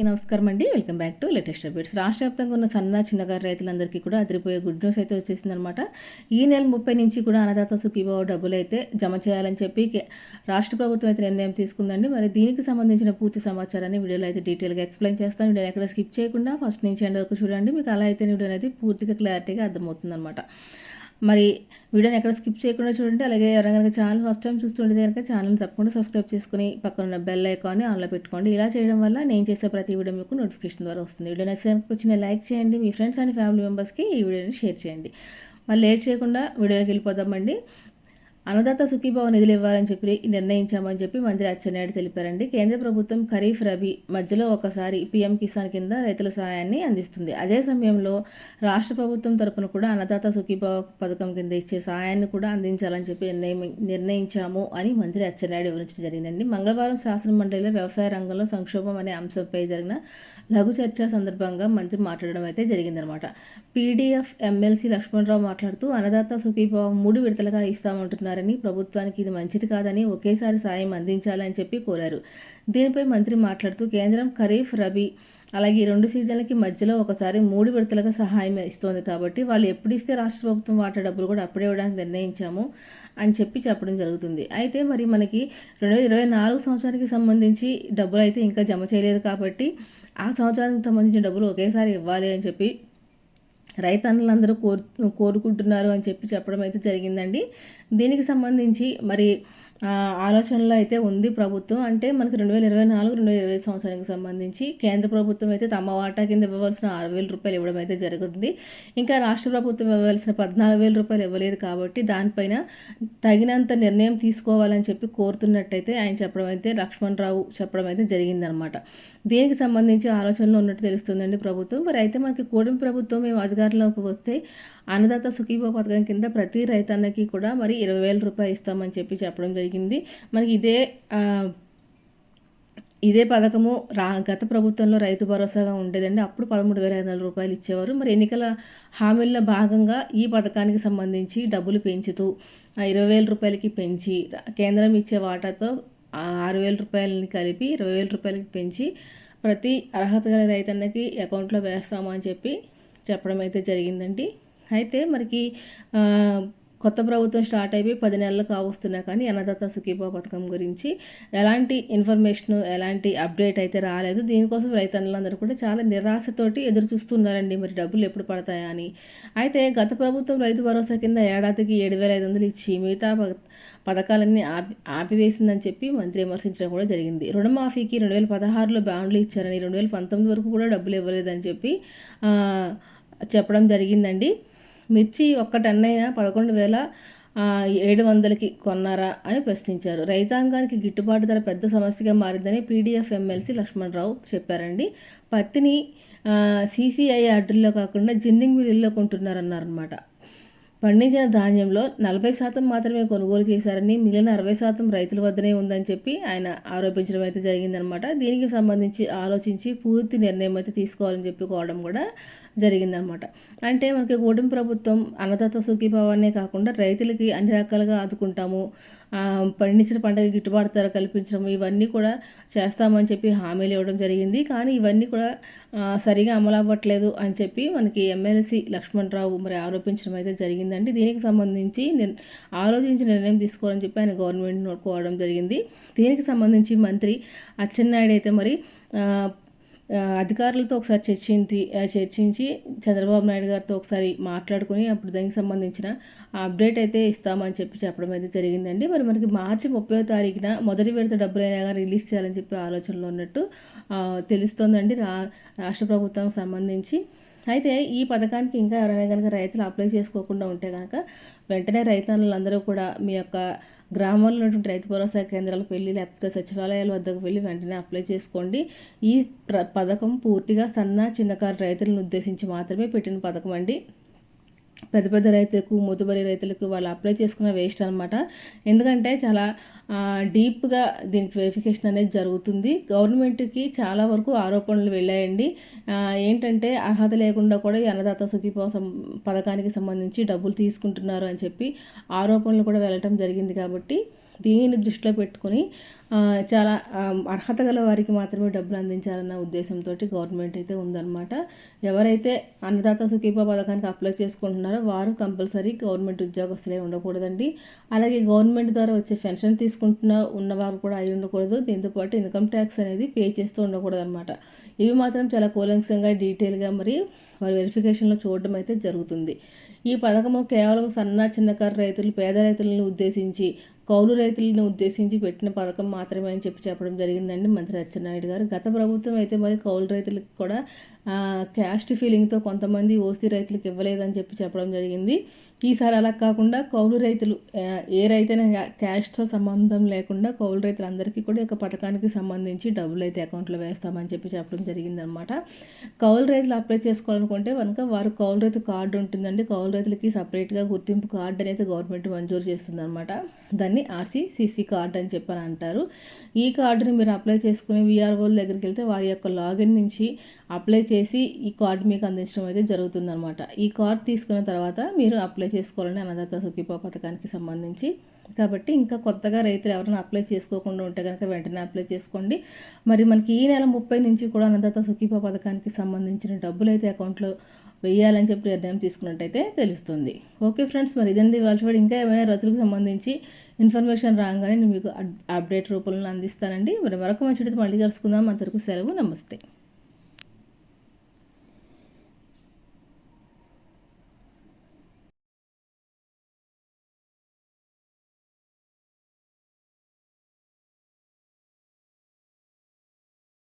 అందరికీ నమస్కారం అండి. Welcome back to latest updates. రాష్ట్ర వ్యాప్తంగా ఉన్న సన్న చిన్నగారు రైతులందరికీ కూడా అదిరిపోయే గుడ్ న్యూస్ అయితే వచ్చేసిందనమాట ఈ నెల ముప్పై నుంచి కూడా అన్నదాత సుఖీభావ డబ్బులు అయితే జమ చేయాలని చెప్పి రాష్ట్ర ప్రభుత్వం అయితే నిర్ణయం తీసుకుందండి. మరి దీనికి సంబంధించిన పూర్తి సమాచారాన్ని వీడియోలో అయితే డీటెయిల్గా ఎక్స్ప్లెయిన్ చేస్తాను. వీడియో ఎక్కడ స్కిప్ చేయకుండా ఫస్ట్ నుంచి ఎండ్ వరకు చూడండి. మీకు అలా అయితే వీడియో అనేది పూర్తిగా క్లారిటీగా అర్థమవుతుందన్నమాట. మరి వీడియోని ఎక్కడ స్కిప్ చేయకుండా చూడండి. అలాగే ఎవరైనా కనుక ఛానల్ ఫస్ట్ టైం చూస్తుంటే కనుక ఛానల్ తప్పకుండా సబ్స్క్రైబ్ చేసుకుని పక్కన ఉన్న బెల్ ఐకాన్ని ఆన్లో పెట్టుకోండి. ఇలా చేయడం వల్ల నేను చేసే ప్రతి వీడియో మీకు నోటిఫికేషన్ ద్వారా వస్తుంది. వీడియో నచ్చినందుకు వచ్చిన లైక్ చేయండి. మీ ఫ్రెండ్స్ అండ్ ఫ్యామిలీ మెంబర్స్కి ఈ వీడియోని షేర్ చేయండి. మళ్ళీ లేట్ చేయకుండా వీడియోకి వెళ్ళిపోదామండి. అన్నదాత సుఖీభావ నిధులు ఇవ్వాలని చెప్పి నిర్ణయించామని చెప్పి మంత్రి అచ్చెన్నాయుడు తెలిపారండి. కేంద్ర ప్రభుత్వం ఖరీఫ్ రబీ మధ్యలో ఒకసారి పీఎం కిసాన్ కింద రైతుల సహాయాన్ని అందిస్తుంది. అదే సమయంలో రాష్ట్ర ప్రభుత్వం తరపున కూడా అన్నదాత సుఖీభావ పథకం కింద ఇచ్చే సహాయాన్ని కూడా అందించాలని చెప్పి నిర్ణయం నిర్ణయించాము అని మంత్రి అచ్చెన్నాయుడు వివరించడం జరిగిందండి. మంగళవారం శాసన మండలిలో వ్యవసాయ రంగంలో సంక్షోభం అనే అంశంపై జరిగిన లఘు చర్చ సందర్భంగా మంత్రి మాట్లాడడం అయితే జరిగిందనమాట. పీడీఎఫ్ ఎమ్మెల్సీ లక్ష్మణరావు మాట్లాడుతూ అన్నదాత సుఖీభావం మూడు విడతలుగా చేస్తున్నారని ప్రభుత్వానికి ఇది మంచిది కాదని ఒకేసారి సాయం అందించాలని చెప్పి కోరారు. దీనిపై మంత్రి మాట్లాడుతూ కేంద్రం ఖరీఫ్ రబీ అలాగే రెండు సీజన్లకి మధ్యలో ఒకసారి మూడు విడతలుగా సహాయం ఇస్తోంది కాబట్టి వాళ్ళు ఎప్పుడు ఇస్తే రాష్ట్ర ప్రభుత్వం వాటా డబ్బులు కూడా అప్పుడే ఇవ్వడానికి నిర్ణయించాము అని చెప్పి చెప్పడం జరుగుతుంది. అయితే మరి మనకి రెండు వేల ఇరవై నాలుగు సంవత్సరానికి సంబంధించి డబ్బులు అయితే ఇంకా జమ చేయలేదు కాబట్టి ఆ సంవత్సరానికి సంబంధించిన డబ్బులు ఒకేసారి ఇవ్వాలి అని చెప్పి రైతన్నులందరూ కోరు కోరుకుంటున్నారు అని చెప్పి చెప్పడం అయితే జరిగిందండి. దీనికి సంబంధించి మరి ఆలోచనలో అయితే ఉంది ప్రభుత్వం. అంటే మనకి రెండు వేల ఇరవై నాలుగు రెండు వేల ఇరవై సంవత్సరానికి సంబంధించి కేంద్ర ప్రభుత్వం అయితే తమ వాటా కింద ఇవ్వవలసిన ఆరు వేల రూపాయలు ఇవ్వడం అయితే జరుగుతుంది. ఇంకా రాష్ట్ర ప్రభుత్వం ఇవ్వవలసిన పద్నాలుగు వేల రూపాయలు ఇవ్వలేదు కాబట్టి దానిపైన తగినంత నిర్ణయం తీసుకోవాలని చెప్పి కోరుతున్నట్టయితే ఆయన చెప్పడం అయితే లక్ష్మణ్ రావు చెప్పడం అయితే జరిగిందనమాట. దీనికి సంబంధించి ఆలోచనలు ఉన్నట్టు తెలుస్తుందండి ప్రభుత్వం. మరి అయితే మనకి కూటమి ప్రభుత్వం మేము అధికారంలోకి వస్తే అన్నదాత సుఖీభ పథకం కింద ప్రతి రైతన్నకి కూడా మరి ఇరవై వేల రూపాయలు ఇస్తామని చెప్పి చెప్పడం జరిగింది జరిగింది. మనకి ఇదే ఇదే పథకము రా గత ప్రభుత్వంలో రైతు భరోసాగా ఉండేదండి. అప్పుడు పదమూడు వేల ఐదు వందల రూపాయలు ఇచ్చేవారు. మరి ఎన్నికల హామీల్లో భాగంగా ఈ పథకానికి సంబంధించి డబ్బులు పెంచుతూ ఇరవై వేల రూపాయలకి పెంచి కేంద్రం ఇచ్చే వాటాతో ఆరు వేల రూపాయలని కలిపి ఇరవై వేల రూపాయలకి పెంచి ప్రతి అర్హత గల రైతన్నకి అకౌంట్లో వేస్తామని చెప్పి చెప్పడం అయితే జరిగిందండి. అయితే మనకి కొత్త ప్రభుత్వం స్టార్ట్ అయిపోయి పది నెలలు కావస్తున్నా కానీ అన్నదాత సుఖీభా పథకం గురించి ఎలాంటి ఇన్ఫర్మేషన్ ఎలాంటి అప్డేట్ అయితే రాలేదు. దీనికోసం రైతన్నులందరూ కూడా చాలా నిరాశతోటి ఎదురు చూస్తున్నారండి మరి డబ్బులు ఎప్పుడు పడతాయా అని. అయితే గత ప్రభుత్వం రైతు భరోసా కింద ఏడాదికి ఏడు వేల ఐదు వందలు ఇచ్చి మిగతా పథకాలన్నీ ఆపి ఆపివేసిందని చెప్పి మంత్రి విమర్శించడం కూడా జరిగింది. రుణమాఫీకి రెండు వేల పదహారులో బాండ్లు ఇచ్చారని రెండు వేల పంతొమ్మిది వరకు కూడా డబ్బులు ఇవ్వలేదని చెప్పి చెప్పడం జరిగిందండి. మిర్చి ఒక్క టన్ పదకొండు వేల ఏడు వందలకి కొన్నారా అని ప్రశ్నించారు. రైతాంగానికి గిట్టుబాటు ధర పెద్ద సమస్యగా మారిందని పీడీఎఫ్ ఎమ్మెల్సీ లక్ష్మణరావు చెప్పారండి. పత్తిని సీసీఐ ఆర్డర్లో కాకుండా జిన్నింగ్ మిల్లుల్లో కొంటున్నారన్నారనమాట పండించిన ధాన్యంలో నలభై శాతం మాత్రమే కొనుగోలు చేశారని మిగిలిన అరవై శాతం రైతుల వద్దనే ఉందని చెప్పి ఆయన ఆరోపించడం అయితే జరిగిందనమాట. దీనికి సంబంధించి ఆలోచించి పూర్తి నిర్ణయం అయితే తీసుకోవాలని చెప్పుకోవడం కూడా జరిగిందనమాట. అంటే మనకి కూటమి ప్రభుత్వం అన్నదాత సుఖీభావాన్నే కాకుండా రైతులకి అన్ని రకాలుగా ఆదుకుంటాము పండించిన పంటకి గిట్టుబాటు ధర కల్పించడం ఇవన్నీ కూడా చేస్తామని చెప్పి హామీలు ఇవ్వడం జరిగింది. కానీ ఇవన్నీ కూడా సరిగా అమలు అవ్వట్లేదు అని చెప్పి మనకి ఎమ్మెల్సీ లక్ష్మణరావు మరి ఆరోపించడం అయితే జరిగిందండి. దీనికి సంబంధించి ఆలోచించి నిర్ణయం తీసుకోవాలని చెప్పి ఆయన గవర్నమెంట్ నోడుకోవడం జరిగింది. దీనికి సంబంధించి మంత్రి అచ్చెన్నాయుడు అయితే మరి అధికారులతో ఒకసారి చర్చించి చర్చించి చంద్రబాబు నాయుడు గారితో ఒకసారి మాట్లాడుకుని అప్పుడు దానికి సంబంధించిన అప్డేట్ అయితే ఇస్తామని చెప్పి చెప్పడం అయితే జరిగిందండి. మరి మనకి మార్చి ముప్పై తారీఖున మొదటి విడత డబ్బులైనా కానీ రిలీజ్ చేయాలని చెప్పి ఆలోచనలో ఉన్నట్టు తెలుస్తోందండి రా రాష్ట్ర ప్రభుత్వం సంబంధించి. అయితే ఈ పథకానికి ఇంకా ఎవరైనా కనుక రైతులు అప్లై చేసుకోకుండా ఉంటే కనుక వెంటనే రైతన్నులందరూ కూడా మీ యొక్క గ్రామాల్లో ఉన్నటువంటి రైతు భరోసా కేంద్రాలకు వెళ్ళి లేకపోతే సచివాలయాల వద్దకు వెళ్ళి వెంటనే అప్లై చేసుకోండి. ఈ పథకం పూర్తిగా సన్న చిన్నకారు రైతులను ఉద్దేశించి మాత్రమే పెట్టిన పథకం అండి. పెద్ద పెద్ద రైతులకు ముతుబరి రైతులకు వాళ్ళు అప్లై చేసుకున్న వేస్ట్ అనమాట ఎందుకంటే చాలా డీప్గా దీనికి వెరిఫికేషన్ అనేది జరుగుతుంది. గవర్నమెంట్కి చాలా వరకు ఆరోపణలు వెళ్ళాయండి. ఏంటంటే అర్హత లేకుండా కూడా ఈ అన్నదాత సుఖీపోసం పథకానికి సంబంధించి డబ్బులు తీసుకుంటున్నారు అని చెప్పి ఆరోపణలు కూడా వెళ్ళటం జరిగింది కాబట్టి దీన్ని దృష్టిలో పెట్టుకొని చాలా అర్హత గల వారికి మాత్రమే డబ్బులు అందించాలన్న ఉద్దేశంతో గవర్నమెంట్ అయితే ఉందన్నమాట. ఎవరైతే అన్నదాత సుఖీప పథకానికి అప్లై చేసుకుంటున్నారో వారు కంపల్సరీ గవర్నమెంట్ ఉద్యోగస్తులే ఉండకూడదండి. అలాగే గవర్నమెంట్ ద్వారా వచ్చే పెన్షన్ తీసుకుంటున్న ఉన్నవారు కూడా అయి ఉండకూడదు. దీంతోపాటు ఇన్కమ్ ట్యాక్స్ అనేది పే చేస్తూ ఉండకూడదు అనమాట ఇవి మాత్రం చాలా కూలంకంగా డీటెయిల్గా మరి వారి వెరిఫికేషన్లో చూడడం అయితే జరుగుతుంది. ఈ పథకము కేవలం సన్న చిన్నకారు రైతులు పేద రైతులను ఉద్దేశించి కౌలు రైతులను ఉద్దేశించి పెట్టిన పథకం మాత్రమే అని చెప్పి చెప్పడం జరిగిందండి మంత్రి అచ్చెన్నాయుడు గారు. గత ప్రభుత్వం అయితే మరి కౌలు రైతులకు కూడా క్యాస్ట్ ఫీలింగ్తో కొంతమంది ఓసీ రైతులకు ఇవ్వలేదని చెప్పి చెప్పడం జరిగింది. ఈసారి అలా కాకుండా కౌలు రైతులు ఏ రైతైనా క్యాస్ట్తో సంబంధం లేకుండా కౌలు రైతులందరికీ కూడా ఒక పథకానికి సంబంధించి డబ్బులు అయితే అకౌంట్లో వేస్తామని చెప్పి చెప్పడం జరిగిందనమాట కౌలు రైతులు అప్లై చేసుకోవాలనుకుంటే కనుక వారు కౌలు రైతు కార్డు ఉంటుందండి. కౌలు రైతులకి సపరేట్గా గుర్తింపు కార్డు అనేది గవర్నమెంట్ మంజూరు చేస్తుందన్నమాట. దాన్ని ఆర్సీ సీసీ కార్డు అని చెప్పని అంటారు ఈ కార్డుని మీరు అప్లై చేసుకుని విఆర్ఓల దగ్గరికి వెళ్తే వారి యొక్క లాగిన్ నుంచి అప్లై చేసి ఈ కార్డు మీకు అందించడం అయితే జరుగుతుందనమాట ఈ కార్డు తీసుకున్న తర్వాత మీరు అప్లై చేసుకోవాలని అన్నదాత సుఖీపా పథకానికి సంబంధించి. కాబట్టి ఇంకా కొత్తగా రైతులు ఎవరైనా అప్లై చేసుకోకుండా ఉంటే కనుక వెంటనే అప్లై చేసుకోండి. మరి మనకి ఈ నెల ముప్పై నుంచి కూడా అన్నదాత సుఖీపా పథకానికి సంబంధించిన డబ్బులు అయితే అకౌంట్లో వెయ్యాలని చెప్పి నిర్ణయం తీసుకున్నట్టయితే తెలుస్తుంది. ఓకే ఫ్రెండ్స్ మరి ఇదండి వాళ్ళ ఇంకా ఏమైనా రైతులకు సంబంధించి ఇన్ఫర్మేషన్ రాగానే నేను మీకు అప్డేట్ రూపంలో అందిస్తానండి. మరి మరొక మంచి మళ్ళీ కలుసుకుందాం. అంతవరకు సెలవు నమస్తే.